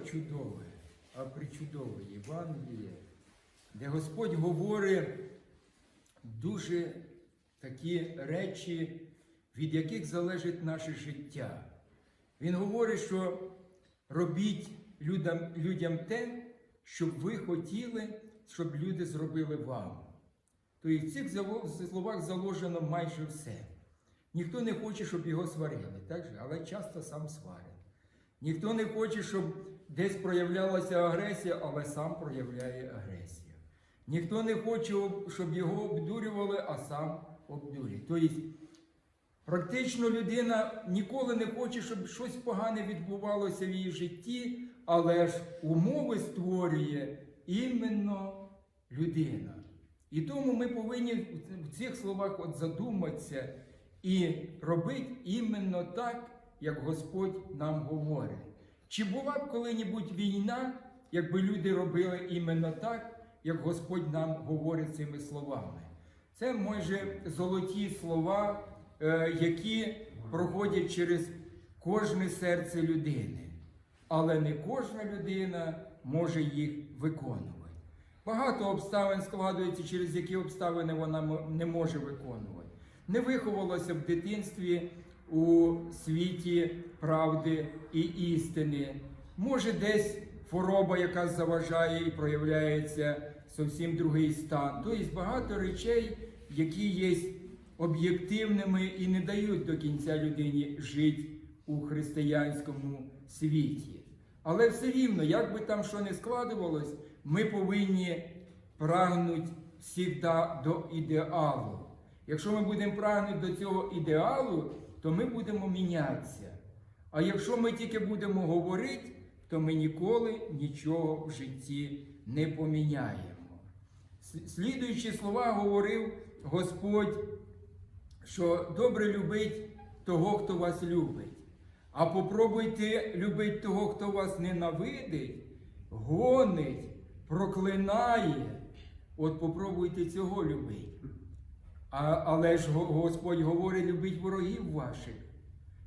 чудове, а причудове Євангеліє, де Господь говорить дуже такі речі, від яких залежить наше життя. Він говорить, що робіть людям, людям те, щоб ви хотіли, щоб люди зробили вам. Тобто в цих словах заложено майже все. Ніхто не хоче, щоб його сварили, так же? але часто сам сварить. Ніхто не хоче, щоб десь проявлялася агресія, але сам проявляє агресію. Ніхто не хоче, щоб його обдурювали, а сам обдурює. Тобто, практично людина ніколи не хоче, щоб щось погане відбувалося в її житті, але ж умови створює іменно людина. І тому ми повинні в цих словах от задуматися і робити іменно так, як Господь нам говорить. Чи була б коли-небудь війна, якби люди робили іменно так, як Господь нам говорить цими словами? Це майже золоті слова, е, які проходять через кожне серце людини. Але не кожна людина може їх виконувати. Багато обставин складується, через які обставини вона не може виконувати. Не виховалася в дитинстві у світі правди і істини. Може, десь хвороба, яка заважає і проявляється зовсім другий стан. Тобто багато речей, які є об'єктивними і не дають до кінця людині жити у християнському світі. Але все рівно, як би там що не складувалось, ми повинні прагнути завжди до ідеалу. Якщо ми будемо прагнути до цього ідеалу, то ми будемо мінятися. А якщо ми тільки будемо говорити, то ми ніколи нічого в житті не поміняємо. Слідуючі слова говорив Господь, що добре любить того, хто вас любить. А попробуйте любити того, хто вас ненавидить, гонить, проклинає. От попробуйте цього любити. А, але ж Господь говорить, любіть ворогів ваших.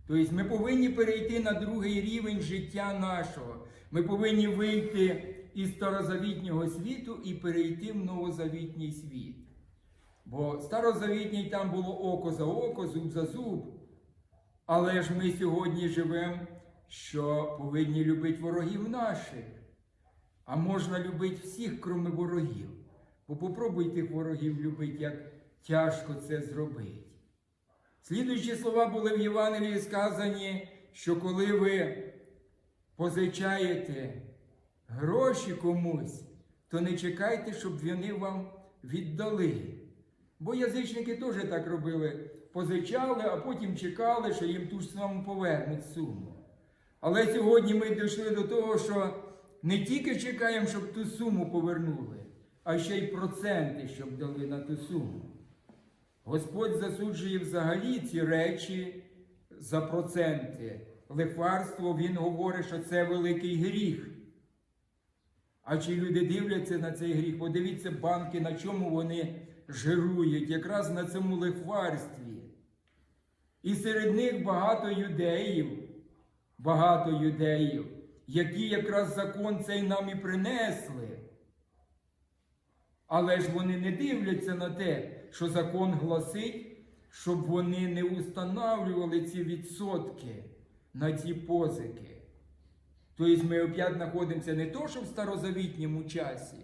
Тобто ми повинні перейти на другий рівень життя нашого. Ми повинні вийти із старозавітнього світу і перейти в новозавітній світ. Бо старозавітній там було око за око, зуб за зуб. Але ж ми сьогодні живемо, що повинні любити ворогів наших. А можна любити всіх, крім ворогів. Бо попробуйте тих ворогів любити, як тяжко це зробити. Слідуючі слова були в Євангелії сказані, що коли ви позичаєте гроші комусь, то не чекайте, щоб вони вам віддали. Бо язичники теж так робили. Позичали, а потім чекали, що їм ту ж саму повернуть суму. Але сьогодні ми дійшли до того, що не тільки чекаємо, щоб ту суму повернули, а ще й проценти, щоб дали на ту суму. Господь засуджує взагалі ці речі за проценти. Лихварство, Він говорить, що це великий гріх. А чи люди дивляться на цей гріх? Подивіться банки, на чому вони жирують, якраз на цьому лихварстві. І серед них багато юдеїв, багато юдеїв, які якраз закон цей нам і принесли. Але ж вони не дивляться на те, що закон гласить, щоб вони не устанавлювали ці відсотки на ці позики. Тобто ми опять знаходимося не то, що в старозавітньому часі,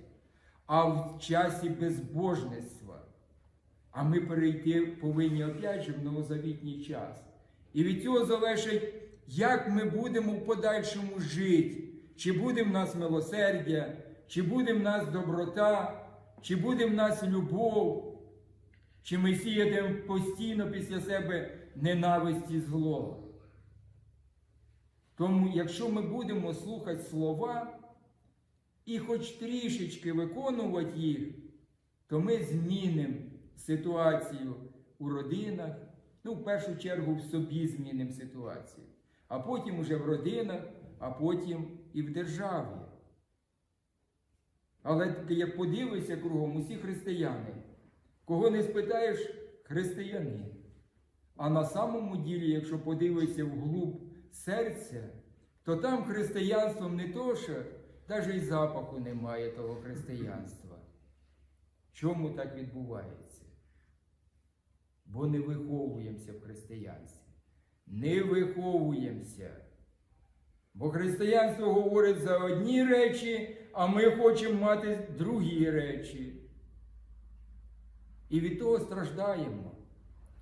а в часі безбожництва. А ми перейти повинні опять же в новозавітній час. І від цього залежить, як ми будемо в подальшому жити. Чи буде в нас милосердя, чи буде в нас доброта, чи буде в нас любов, чи ми сіятимемо постійно після себе ненависть і зло. Тому, якщо ми будемо слухати слова і хоч трішечки виконувати їх, то ми змінимо ситуацію у родинах, ну, в першу чергу в собі змінимо ситуацію, а потім уже в родинах, а потім і в державі. Але як подивишся кругом, усі християни, кого не спитаєш, християнин. А на самому ділі, якщо подивишся вглуб серця, то там християнством не то, що навіть і запаху немає того християнства. Чому так відбувається? Бо не виховуємося в християнстві. Не виховуємося. Бо християнство говорить за одні речі, а ми хочемо мати другі речі. І від того страждаємо.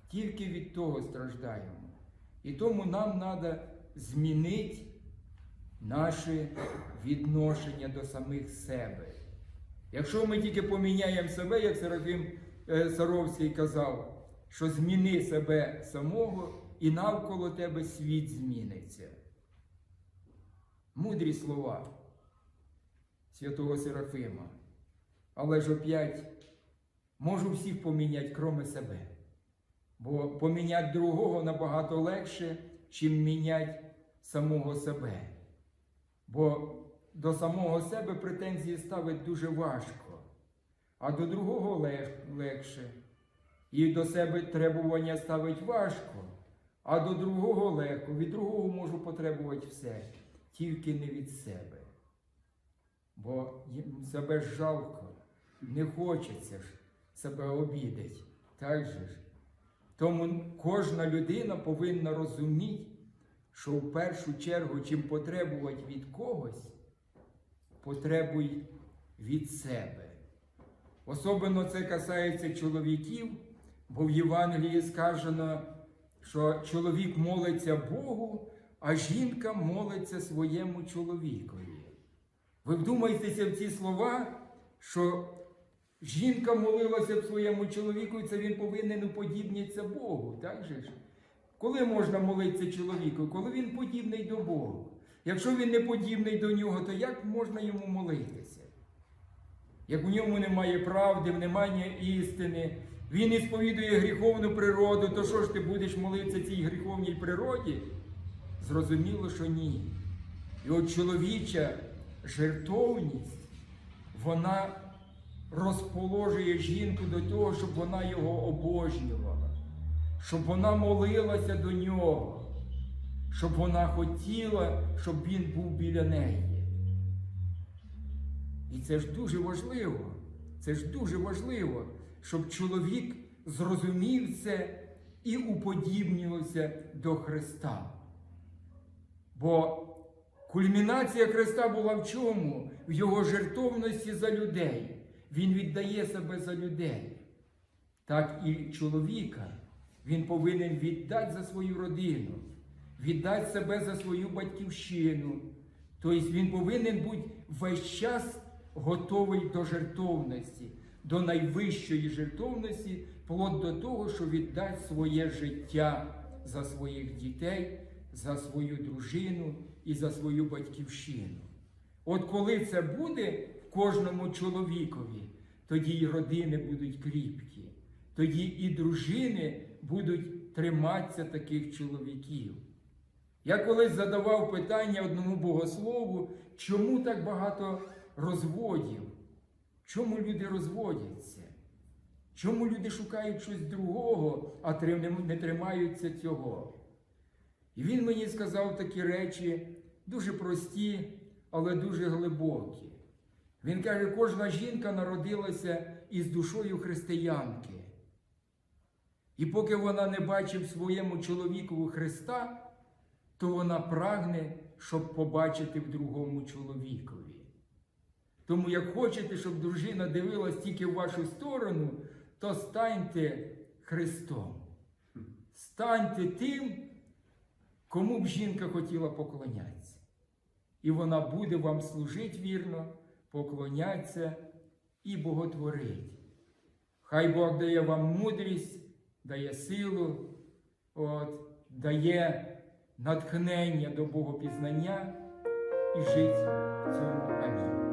Тільки від того страждаємо. І тому нам треба змінити наше відношення до самих себе. Якщо ми тільки поміняємо себе, як Серафім е, Саровський казав, що зміни себе самого і навколо тебе світ зміниться. Мудрі слова святого Серафима. Але ж опять можу всіх поміняти, кроме себе. Бо поміняти другого набагато легше, чим міняти самого себе. Бо до самого себе претензії ставить дуже важко, а до другого лег- легше. І до себе требування ставить важко, а до другого легко. Від другого можу потребувати все, тільки не від себе. Бо себе жалко, не хочеться ж себе обідати. Так же ж? Тому кожна людина повинна розуміти, що в першу чергу, чим потребувати від когось, потребуй від себе. Особливо це касається чоловіків, бо в Євангелії сказано, що чоловік молиться Богу, а жінка молиться своєму чоловікові. Ви вдумайтеся в ці слова, що жінка молилася б своєму чоловіку, і це він повинен уподібнитися Богу. Так же ж? Коли можна молитися чоловіку? Коли він подібний до Бога. Якщо він не подібний до нього, то як можна йому молитися? Як у ньому немає правди, немає істини, він і сповідує гріховну природу, то що ж ти будеш молитися цій гріховній природі? Зрозуміло, що ні. І от чоловіча жертовність, вона розположує жінку до того, щоб вона його обожнювала, щоб вона молилася до нього, щоб вона хотіла, щоб він був біля неї. І це ж дуже важливо. Це ж дуже важливо, щоб чоловік зрозумів це і уподібнювався до Христа. Бо кульмінація Христа була в чому? В його жертовності за людей. Він віддає себе за людей. Так і чоловіка він повинен віддати за свою родину, віддати себе за свою батьківщину. Тобто він повинен бути весь час готовий до жертовності, до найвищої жертовності, вплоть до того, що віддати своє життя за своїх дітей, за свою дружину і за свою батьківщину. От коли це буде кожному чоловікові, тоді і родини будуть кріпкі, тоді і дружини будуть триматися таких чоловіків. Я колись задавав питання одному богослову, чому так багато розводів? Чому люди розводяться? Чому люди шукають щось другого, а не тримаються цього? І він мені сказав такі речі дуже прості, але дуже глибокі. Він каже, кожна жінка народилася із душою християнки. І поки вона не бачить в своєму чоловікові Христа, то вона прагне, щоб побачити в другому чоловікові. Тому, як хочете, щоб дружина дивилась тільки в вашу сторону, то станьте Христом. Станьте тим, кому б жінка хотіла поклонятися. І вона буде вам служити вірно, поклонятися і боготворить. Хай Бог дає вам мудрість, дає силу, от, дає натхнення до Богопізнання і жить в цьому. Амінь.